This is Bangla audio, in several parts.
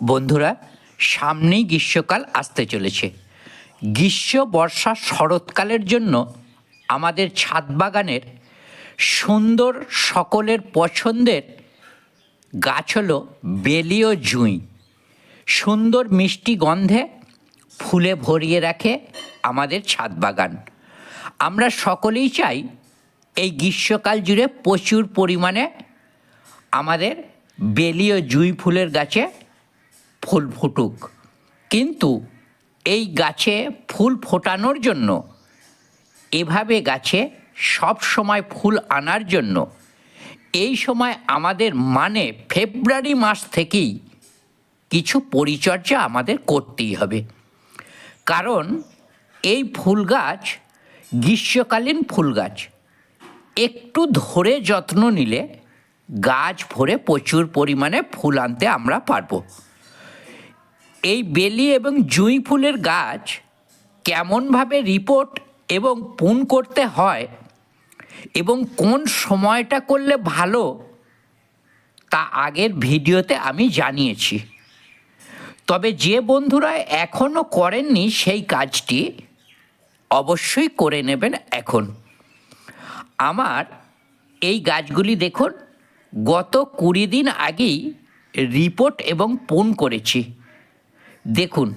বন্ধুরা, সামনেই গ্রীষ্মকাল আসতে চলেছে। গ্রীষ্ম বর্ষা শরৎকালের জন্য আমাদের ছাদ বাগানের সুন্দর সকলের পছন্দের গাছ হলো বেলি ও জুঁই। সুন্দর মিষ্টি গন্ধে ফুলে ভরিয়ে রাখে আমাদের ছাদ বাগান। আমরা সকলেই চাই এই গ্রীষ্মকাল জুড়ে প্রচুর পরিমাণে আমাদের বেলি ও জুঁই ফুলের গাছে ফুল ফুটুক। কিন্তু এই গাছে ফুল ফোটানোর জন্য, এভাবে গাছে সব সময় ফুল আনার জন্য, এই সময় আমাদের মানে ফেব্রুয়ারি মাস থেকেই কিছু পরিচর্যা আমাদের করতেই হবে। কারণ এই ফুল গাছ গ্রীষ্মকালীন ফুল গাছ। একটু ধরে যত্ন নিলে গাছ ভরে প্রচুর পরিমাণে ফুল আনতে আমরা পারব। এই বেলি এবং জুঁই ফুলের গাছ কেমনভাবে রিপোর্ট এবং পুন করতে হয় এবং কোন সময়টা করলে ভালো তা আগের ভিডিওতে আমি জানিয়েছি। তবে যে বন্ধুরা এখনও করেননি সেই কাজটি অবশ্যই করে নেবেন এখন। আমার এই গাছগুলি দেখুন, গত কুড়ি দিন আগেই রিপোর্ট এবং পুন করেছি। দেখুন,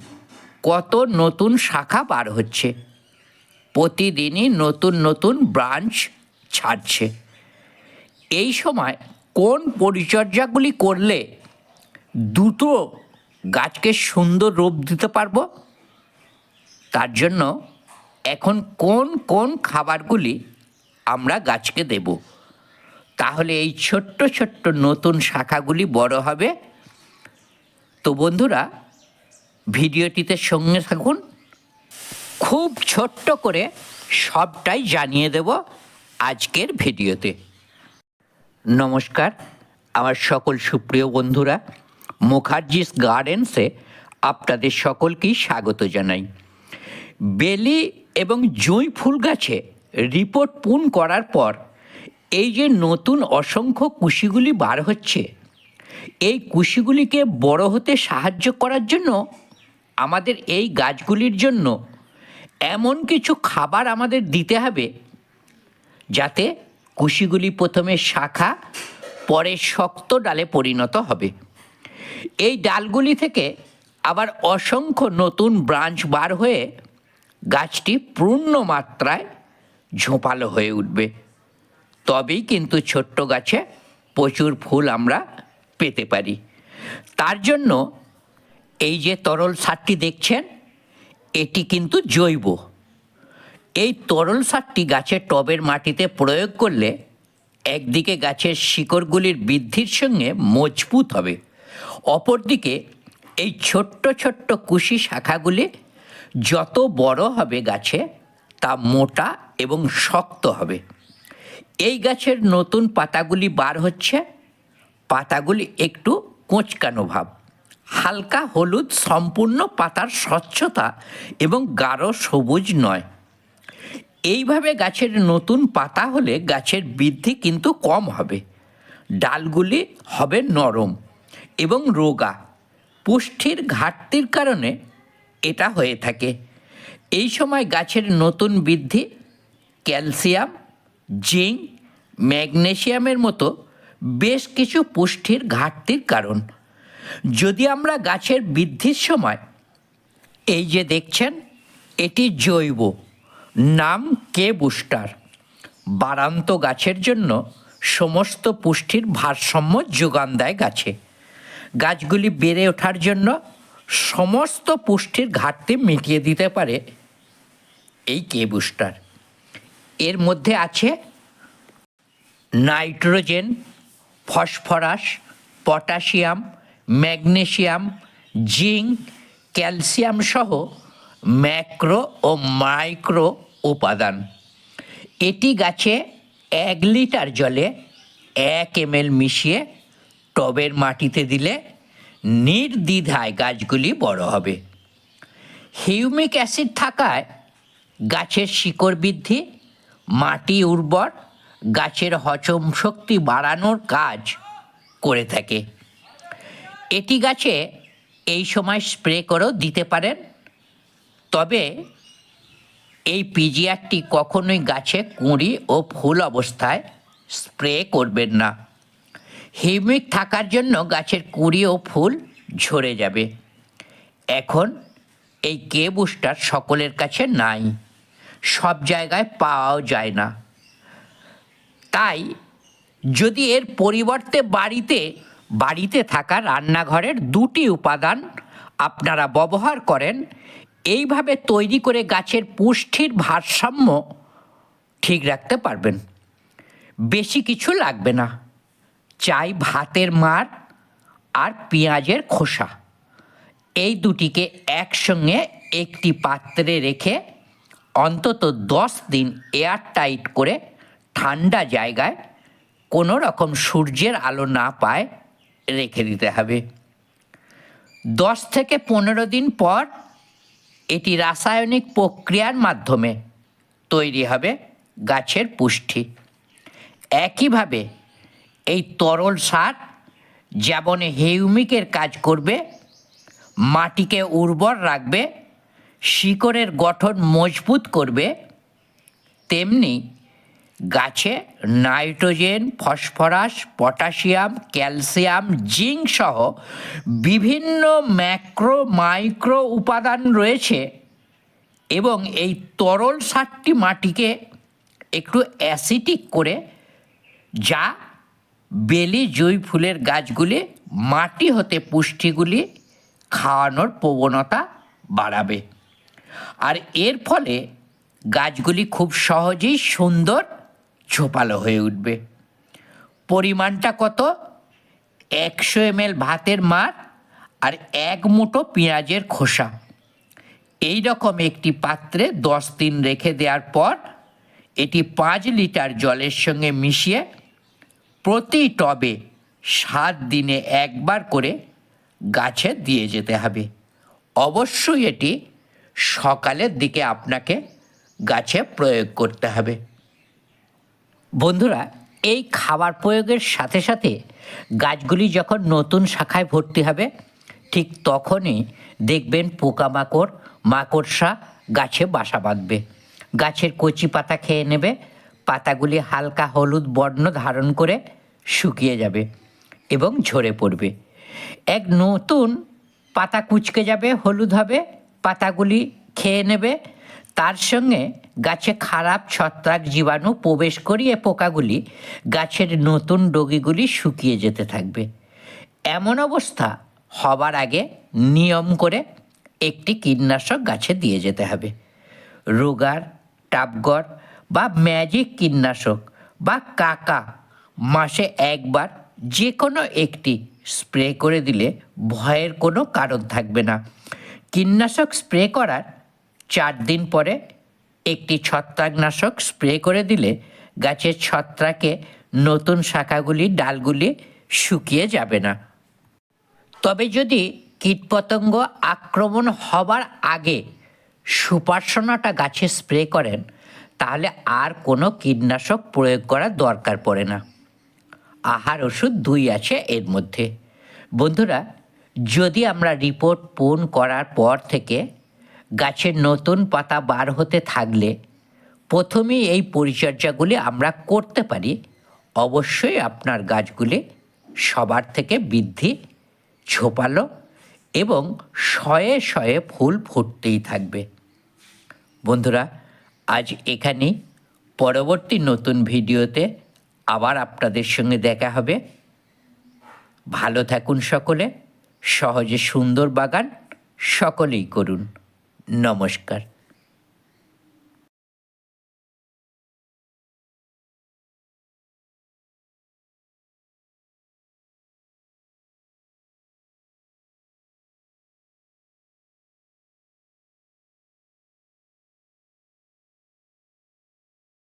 কত নতুন শাখা বার হচ্ছে। প্রতিদিনই নতুন নতুন ব্রাঞ্চ ছাড়ছে। এই সময় কোন পরিচর্যাগুলি করলে দুটো গাছকে সুন্দর রূপ দিতে পারব? তার জন্য এখন কোন কোন খাবারগুলি আমরা গাছকে দেব? তাহলে এই ছোট্ট ছোট্ট নতুন শাখাগুলি বড় হবে। তো বন্ধুরা ভিডিওটিতে সঙ্গে থাকুন। খুব ছোট্ট করে সবটাই জানিয়ে দেব আজকের ভিডিওতে। নমস্কার, আমার সকল সুপ্রিয় বন্ধুরা, মুখার্জিস গার্ডেন্সে আপনাদের সকলকেই স্বাগত জানাই। বেলি এবং জুঁই ফুল গাছে রিপোর্ট পুন করার পর এই যে নতুন অসংখ্য কুশিগুলি বার হচ্ছে, এই কুশিগুলিকে বড় হতে সাহায্য করার জন্য আমাদের এই গাছগুলির জন্য এমন কিছু খাবার আমাদের দিতে হবে যাতে কুশিগুলি প্রথমে শাখা, পরে শক্ত ডালে পরিণত হবে। এই ডালগুলি থেকে আবার অসংখ্য নতুন ব্রাঞ্চ বার হয়ে গাছটি পূর্ণ মাত্রায় ঝোপালো হয়ে উঠবে। তবেই কিন্তু ছোট্ট গাছে প্রচুর ফুল আমরা পেতে পারি। তার জন্য এই যে তরল সারটি দেখছেন, এটি কিন্তু জৈব। এই তরল সারটি গাছের টবের মাটিতে প্রয়োগ করলে একদিকে গাছের শিকড়গুলির বৃদ্ধির সঙ্গে মজবুত হবে, অপরদিকে এই ছোট্ট ছোট্ট কুশি শাখাগুলি যত বড় হবে গাছে, তা মোটা এবং শক্ত হবে। এই গাছের নতুন পাতাগুলি বার হচ্ছে, পাতাগুলি একটু কোঁচকানো ভাব। হালকা হলুদ সম্পূর্ণ পাতার স্বচ্ছতা এবং গাঢ় সবুজ নয়। এইভাবে গাছের নতুন পাতা হলে গাছের বৃদ্ধি কিন্তু কম হবে। ডালগুলি হবে নরম এবং রোগা। পুষ্টির ঘাটতির কারণে এটা হয়ে থাকে। এই সময় গাছের নতুন বৃদ্ধি ক্যালসিয়াম, জিঙ্ক ম্যাগনেশিয়ামের মতো বেশ কিছু পুষ্টির ঘাটতির কারণ। যদি আমরা গাছের বৃদ্ধির সময় এই যে দেখছেন, এটি জৈব, নাম কে বুস্টার? বারান্ত গাছের জন্য সমস্ত পুষ্টির ভারসাম্য যোগান দেয় গাছে। গাছগুলি বেড়ে ওঠার জন্য সমস্ত পুষ্টির ঘাটতি মিটিয়ে দিতে পারে এই কে বুস্টার। এর মধ্যে আছে nitrogen, phosphorus, potassium magnesium zinc, calcium সহ ম্যাক্রো ও মাইক্রো উপাদান। এটি গাছে এক লিটার জলে এক এম মিশিয়ে টবের মাটিতে দিলে নির্দ্বিধায় গাছগুলি বড় হবে। হিউমিক অ্যাসিড থাকায় গাছের শিকড় বৃদ্ধি, মাটি উর্বর, গাছের হজম শক্তি বাড়ানোর কাজ করে থাকে। এটি গাছে এই সময় স্প্রে করেও দিতে পারেন। তবে এই পিজিআরটি কখনোই গাছে কুঁড়ি ও ফুল অবস্থায় স্প্রে করবেন না। হিউমিক থাকার জন্য গাছের কুঁড়ি ও ফুল ঝরে যাবে। এখন এই কে বুস্টার সকলের কাছে নাই। সব জায়গায় পাওয়াও যায় না। তাই যদি এর পরিবর্তে বাড়িতে বাড়িতে থাকা রান্নাঘরের দুটি উপাদান আপনারা ব্যবহার করেন। এইভাবে তৈরি করে গাছের পুষ্টির ভারসাম্য ঠিক রাখতে পারবেন। বেশি কিছু লাগবে না। চাই ভাতের মার আর পেঁয়াজের খোসা। এই দুটিকে একসঙ্গে একটি পাত্রে রেখে অন্তত দশ দিন এয়ার টাইট করে ঠান্ডা জায়গায় কোনো রকম সূর্যের আলো না পায় রেখে দিতে হবে। দশ থেকে পনেরো দিন পর এটি রাসায়নিক প্রক্রিয়ার মাধ্যমে তৈরি হবে গাছের পুষ্টি। একইভাবে এই তরল সার যেমন হিউমিকের কাজ করবে, মাটিকে উর্বর রাখবে, শিকড়ের গঠন মজবুত করবে, তেমনি গাছে nitrogen, phosphorus, potassium, calcium, zinc সহ বিভিন্ন ম্যাক্রো মাইক্রো উপাদান রয়েছে এবং এই তরল সারটি মাটিকে একটু অ্যাসিটিক করে, যা বেলি জুঁই ফুলের গাছগুলি, মাটি হতে পুষ্টিগুলি খাওয়ানোর প্রবণতা বাড়াবে। আর এর ফলে গাছগুলি খুব সহজেই সুন্দর ঝোপালো হয়ে উঠবে। পরিমাণটা কত? একশো এমএল ভাতের মার আর এক মুঠো পেঁয়াজের খোসা। এই রকম একটি পাত্রে দশ দিন রেখে দেওয়ার পর এটি পাঁচ লিটার জলের সঙ্গে মিশিয়ে প্রতি টবে সাত দিনে একবার করে গাছে দিয়ে যেতে হবে। অবশ্যই এটি সকালের দিকে আপনাকে গাছে প্রয়োগ করতে হবে। বন্ধুরা, এই খাবার প্রয়োগের সাথে সাথে গাছগুলি যখন নতুন শাখায় ভর্তি হবে, ঠিক তখনই দেখবেন পোকামাকড়, মাকড়সা গাছে বাসা বাঁধবে। গাছের কচি পাতা খেয়ে নেবে, পাতাগুলি হালকা হলুদ বর্ণ ধারণ করে শুকিয়ে যাবে এবং ঝরে পড়বে। এক নতুন পাতা কুচকে যাবে, হলুদ হবে, পাতাগুলি খেয়ে নেবে তার সঙ্গে গাছে খারাপ ছত্রাক জীবাণু প্রবেশ করিয়ে পোকাগুলি গাছের নতুন ডগিগুলি শুকিয়ে যেতে থাকবে। এমন অবস্থা হবার আগে নিয়ম করে একটি কীটনাশক গাছে দিয়ে যেতে হবে। রোগার, টাপগড় বা ম্যাজিক কীটনাশক বা কাকা মাসে একবার যে কোনো একটি স্প্রে করে দিলে ভয়ের কোনো কারণ থাকবে না। কীটনাশক স্প্রে করার চার দিন পরে একটি ছত্রাকনাশক স্প্রে করে দিলে গাছের ছত্রাকে নতুন শাখাগুলি, ডালগুলি শুকিয়ে যাবে না। তবে যদি কীটপতঙ্গ আক্রমণ হবার আগে সুপারসোনাটা গাছে স্প্রে করেন, তাহলে আর কোনো কীটনাশক প্রয়োগ করার দরকার পড়ে না। আহার ওষুধ দুই আছে এর মধ্যে। বন্ধুরা, যদি আমরা রিপোর্ট পূরণ করার পর থেকে গাছের নতুন পাতা বার হতে থাকলে প্রথমেই এই পরিচর্যাগুলি আমরা করতে পারি। অবশ্যই আপনার গাছগুলি সবার থেকে বৃদ্ধি, ঝোপালো এবং শয়ে শয়ে ফুল ফুটতেই থাকবে। বন্ধুরা, আজ এখানেই। পরবর্তী নতুন ভিডিওতে আবার আপনাদের সঙ্গে দেখা হবে। ভালো থাকুন সকলে। সহজে সুন্দর বাগান সকলেই করুন। নমস্কার।